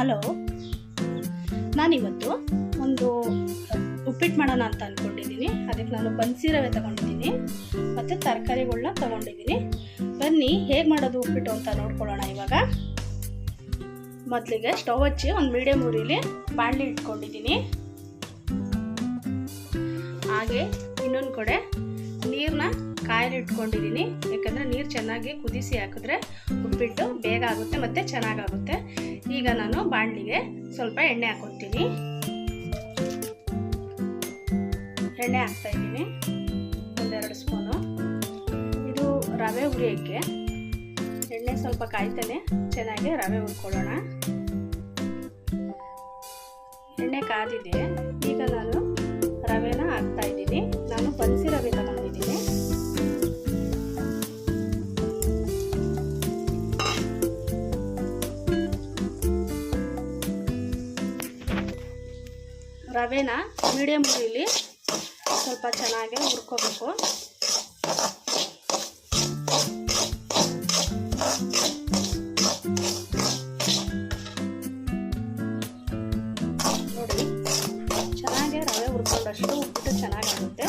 Hello. ನಾನಿವತ್ತು ಒಂದು ಉಪ್ಪಿಟ್ಟು ಮಾಡೋಣ ಅಂತ ಅಂದ್ಕೊಂಡಿದ್ದೀನಿ ಅದಕ್ಕೆ ನಾನು ಬನ್ಸಿ ರವೆ ತಗೊಂಡಿದ್ದೀನಿ. ಮತ್ತು ತರಕಾರಿಗಳನ್ನ ತಗೊಂಡಿದ್ದೀನಿ. ಬನ್ನಿ, ಹೇಗೆ ಮಾಡೋದು ಉಪ್ಪಿಟ್ಟು ಅಂತ ನೋಡ್ಕೊಳ್ಳೋಣ ಇವಾಗ. ಮೊದಲಿಗೆ ಸ್ಟೌವ್ ಹಚ್ಚಿ ಒಂದು ಮೀಡಿಯಮ್ ಉರಿಲಿ ಬಾಣಲಿ ಇಟ್ಕೊಂಡಿದ್ದೀನಿ. ಹಾಗೆ ಇನ್ನೊಂದು ಕಡೆ ನೀರನ್ನ ಕಾಯಲ್ಲಿ ಇಟ್ಕೊಂಡಿದ್ದೀನಿ ಯಾಕಂದರೆ ನೀರು ಚೆನ್ನಾಗಿ ಕುದಿಸಿ ಹಾಕಿದ್ರೆ ಉಪ್ಪಿಟ್ಟು ಬೇಗ ಆಗುತ್ತೆ ಮತ್ತು ಚೆನ್ನಾಗಾಗುತ್ತೆ. ಈಗ ನಾನು ಬಾಣಲಿಗೆ ಸ್ವಲ್ಪ ಎಣ್ಣೆ ಹಾಕೊತೀನಿ ಎಣ್ಣೆ ಹಾಕ್ತಾ ಇದ್ದೀನಿ. ಒಂದೆರಡು ಸ್ಪೂನು. ಇದು ರವೆ ಉರಿಯೋಕ್ಕೆ ಎಣ್ಣೆ ಸ್ವಲ್ಪ ಕಾಯ್ತಾನೆ ಚೆನ್ನಾಗಿ ರವೆ ಹುರ್ಕೊಳ್ಳೋಣ. ಎಣ್ಣೆ ಕಾದಿದೆ. ಈಗ ನಾನು ರವೆನ ಹಾಕ್ತಾ ಇದ್ದೀನಿ. ನಾನು ಬನ್ಸಿ ರವೆ ತಗೊಂಡಿದ್ದೀನಿ. ರವೆನ ಮೀಡಿಯಮ್ ಉರಿಲಿ ಸ್ವಲ್ಪ ಚೆನ್ನಾಗಿ ಹುರ್ಕೋಬೇಕು. ನೋಡಿ, ಚೆನ್ನಾಗಿ ರವೆ ಹುರ್ಕೊಂಡಷ್ಟು ಉಪ್ಪಿಟ್ಟು ಚೆನ್ನಾಗಾಗುತ್ತೆ.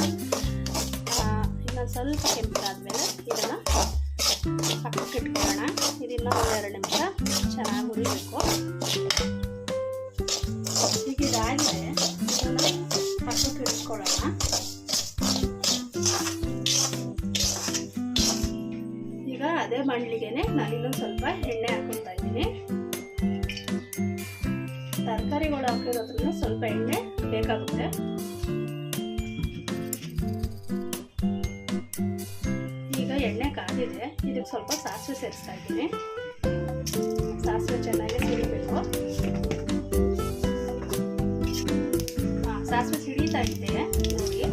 ಇನ್ನೊಂದು ಸ್ವಲ್ಪ ಕೆಂಪಾದ್ಮೇಲೆ ಇದನ್ನು ಪಕ್ಕಕ್ಕೆ ಇಟ್ಕೊಳ್ಳೋಣ. ಇದನ್ನ ಒಂದೆರಡು ನಿಮಿಷ ಚೆನ್ನಾಗಿ ಹುರಿಬೇಕು. ಅದೇ ಮಂಡ್ಲಿಗೆನೆ ನಾನು ಇನ್ನೊಂದು ಸ್ವಲ್ಪ ಎಣ್ಣೆ ಹಾಕೊಳ್ತಾ ಇದ್ದೀನಿ ತರಕಾರಿಗಳು ಹಾಕಿರೋದ್ರಿಂದ ಸ್ವಲ್ಪ ಎಣ್ಣೆ ಬೇಕಾಗುತ್ತೆ. ಈಗ ಎಣ್ಣೆ ಕಾದಿದೆ ಇದಕ್ಕೆ ಸ್ವಲ್ಪ ಸಾಸಿವೆ ಸೇರಿಸ್ತಾ ಇದ್ದೀನಿ. ಸಾಸಿವೆ ಚೆನ್ನಾಗಿ ಸಿಡಿಬೇಕು. ಸಾಸಿವೆ ಸಿಡಿತಾ ಇದ್ದೇನೆ ನೋಡಿ.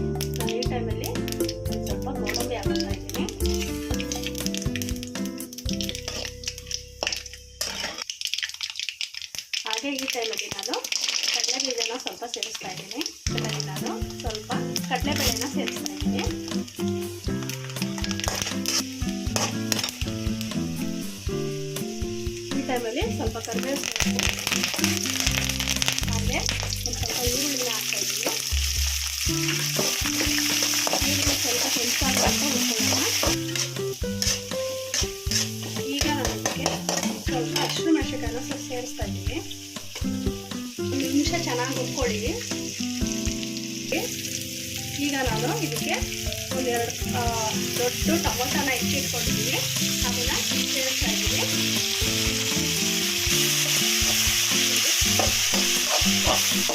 ಒಂದು ಸ್ವಲ್ಪ ಸ್ವಲ್ಪ ಕೆಂಪಾಗಂತ ಉಟ್ಕೊಳ್ಳೋಣ ಈಗ ನಾನು ಅದಕ್ಕೆ ಸ್ವಲ್ಪ ಸ್ವಲ್ಪ ಸೇರಿಸ್ತಾ ಒಂದು ನಿಮಿಷ ಚೆನ್ನಾಗಿ ಹುರ್ಕೊಳ್ಳಿ ಈಗ ನಾನು ಇದಕ್ಕೆ ಒಂದೆರಡು ದೊಡ್ಡ ಟೊಮೊಟೊನ ಹೆಚ್ಚಿಟ್ಕೊಂಡಿದ್ದೀನಿ ಅದನ್ನು ಸೇರಿಸ್ತಾ ಇದ್ದೀನಿ ಉಪ್ಪನ್ನ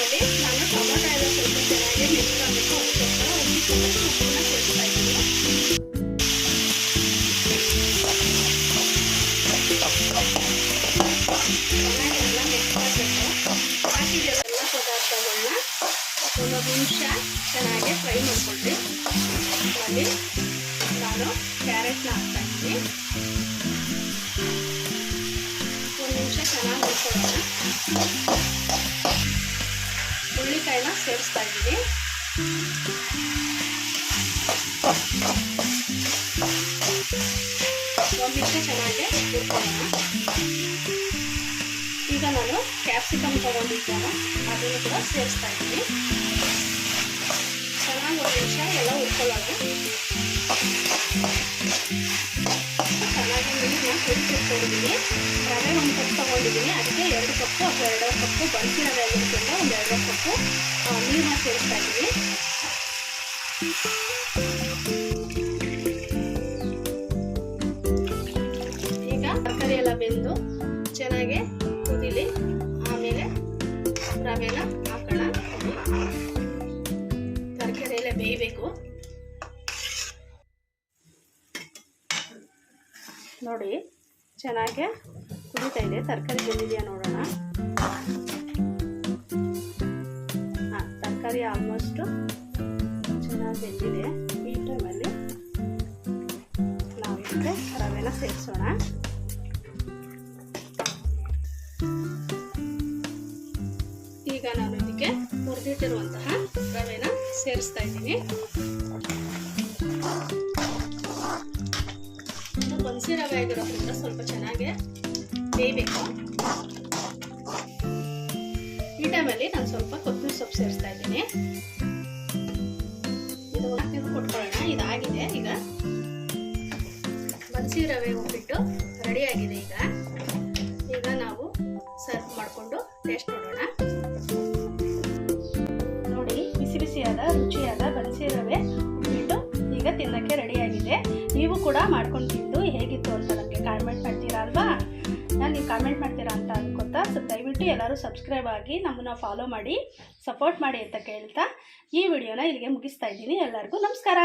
ಸೇರಿಸ್ತಾ ಇದ್ದೀನಿ ಚೆನ್ನಾಗಿ ಎಲ್ಲ ಮಿಕ್ಸ್ ಮಾಡಬೇಕು ಹಾಕಿದೆಲ್ಲ ಪದಾರ್ಥಗಳನ್ನ ಒಂದು ನಿಮಿಷ ಚೆನ್ನಾಗಿ ಫ್ರೈ ಮಾಡ್ಕೊಳ್ಳಿ ಅಲ್ಲಿ ನಾನು ಕ್ಯಾರೆಟ್ನ ಹಾಕ್ತಾ ಇದ್ದೀನಿ ನಿಮಿಷ ಚೆನ್ನಾಗಿ ಹುರ್ಕೊಳ್ಳೋಣ ಹುಳ್ಳಿಕಾಯಿನ ಸೇರಿಸ್ತಾ ಒಂದು ನಿಮಿಷ ಚೆನ್ನಾಗಿ ಹುರ್ಕೊಳ್ಳೋಣ ಈಗ ನಾನು ಕ್ಯಾಪ್ಸಿಕಮ್ ತೊಗೊಂಡಿದ್ದಾನ ಅದನ್ನು ಕೂಡ ಸೇರಿಸ್ತಾ ಇದ್ದೀನಿ ಚೆನ್ನಾಗಿ ಒಂದು ನಿಮಿಷ ಎಲ್ಲ ಹುರ್ಕೊಳ್ಳೋಣ ಚೆನ್ನಾಗಿ ನೀರನ್ನ ಕುದಿಸಿಟ್ಕೊಂಡಿದ್ದೀನಿ ರವೆ ಒಂದು ಕಪ್ ತೊಗೊಂಡಿದ್ದೀನಿ ಅದಕ್ಕೆ ಎರಡು ಕಪ್ಪು ಎರಡೂವರೆ ಕಪ್ಪು ಬನ್ಸಿ ರವೆ ಆಗಿರೋದ್ರಿಂದ ಒಂದು ಎರಡು ಕಪ್ಪು ನೀರನ್ನ ಸೇರಿಸ್ತಾ ಇದ್ದೀನಿ ಈಗ ತರಕಾರಿ ಎಲ್ಲ ಬೆಂದು ಚೆನ್ನಾಗಿ ಕುದಿಲಿ ಆಮೇಲೆ ರವೆನ ಹಾಕೋಣ ತರಕಾರಿ ಎಲ್ಲ ಬೇಯಬೇಕು ನೋಡಿ, ಚೆನ್ನಾಗೆ ಕುದೀತಾ ಇದೆ. ತರಕಾರಿ ಬೆಂದಿದೆಯಾ ನೋಡೋಣ. ಹಾಂ, ತರಕಾರಿ ಆಲ್ಮೋಸ್ಟು ಚೆನ್ನಾಗಿ ಬೆಂದಿದೆ. ಈ ಟೈಮಲ್ಲಿ ನಾವು ಇದಕ್ಕೆ ರವೆನ ಸೇರಿಸೋಣ. ಈಗ ನಾನು ಇದಕ್ಕೆ ಹುರಿದಿಟ್ಟಿರುವಂತಹ ರವೆನ ಸೇರಿಸ್ತಾ ಇದ್ದೀನಿ. ಬನ್ಸಿ ರವೆ ಆಗಿರೋದ್ರಿಂದ ಸ್ವಲ್ಪ ಚೆನ್ನಾಗಿ ಬೇಯಬೇಕು. ಈ ಟೈಮಲ್ಲಿ ನಾನು ಸ್ವಲ್ಪ ಕೊತ್ತಂಬರಿ ಸೊಪ್ಪು ಸೇರಿಸ್ತಾ ಇದ್ದೀನಿ. ಇದು ಹಾಕಿದ್ದು ಕೊಟ್ಕೊಳ್ಳೋಣ, ಇದಾಗಿದೆ ಈಗ. ಬನ್ಸಿ ರವೆ ಉಪ್ಪಿಟ್ಟು ರೆಡಿ ಆಗಿದೆ ಈಗ. ಈಗ ನಾವು ಸರ್ವ್ ಮಾಡಿಕೊಂಡು ಟೇಸ್ಟ್ ನೋಡೋಣ. ನೋಡಿ ಬಿಸಿ ಬಿಸಿಯಾದ ರುಚಿಯಾದ ಬನ್ಸಿ ರವೆ ಉಪ್ಪಿಟ್ಟು ಈಗ ತಿನ್ನೋಕ್ಕೆ ರೆಡಿಯಾಗಿದೆ ನೀವು ಕೂಡ ಮಾಡ್ಕೊಂಡು ಹೇಗಿತ್ತು ಅಂತ ನನಗೆ ಕಾಮೆಂಟ್ ಮಾಡ್ತೀರಾ ಅಲ್ವಾ? ನಾನು ನೀವು ಕಾಮೆಂಟ್ ಮಾಡ್ತೀರಾ ಅಂತ ಅನ್ಕೋತಾ ಸೊ ದಯವಿಟ್ಟು ಎಲ್ಲರೂ ಸಬ್ಸ್ಕ್ರೈಬ್ ಆಗಿ ನಮ್ಮನ್ನು ಫಾಲೋ ಮಾಡಿ ಸಪೋರ್ಟ್ ಮಾಡಿ ಅಂತ ಕೇಳ್ತಾ ಈ ವಿಡಿಯೋನ ಇಲ್ಲಿಗೆ ಮುಗಿಸ್ತಾ ಇದ್ದೀನಿ. ಎಲ್ಲರಿಗೂ ನಮಸ್ಕಾರ.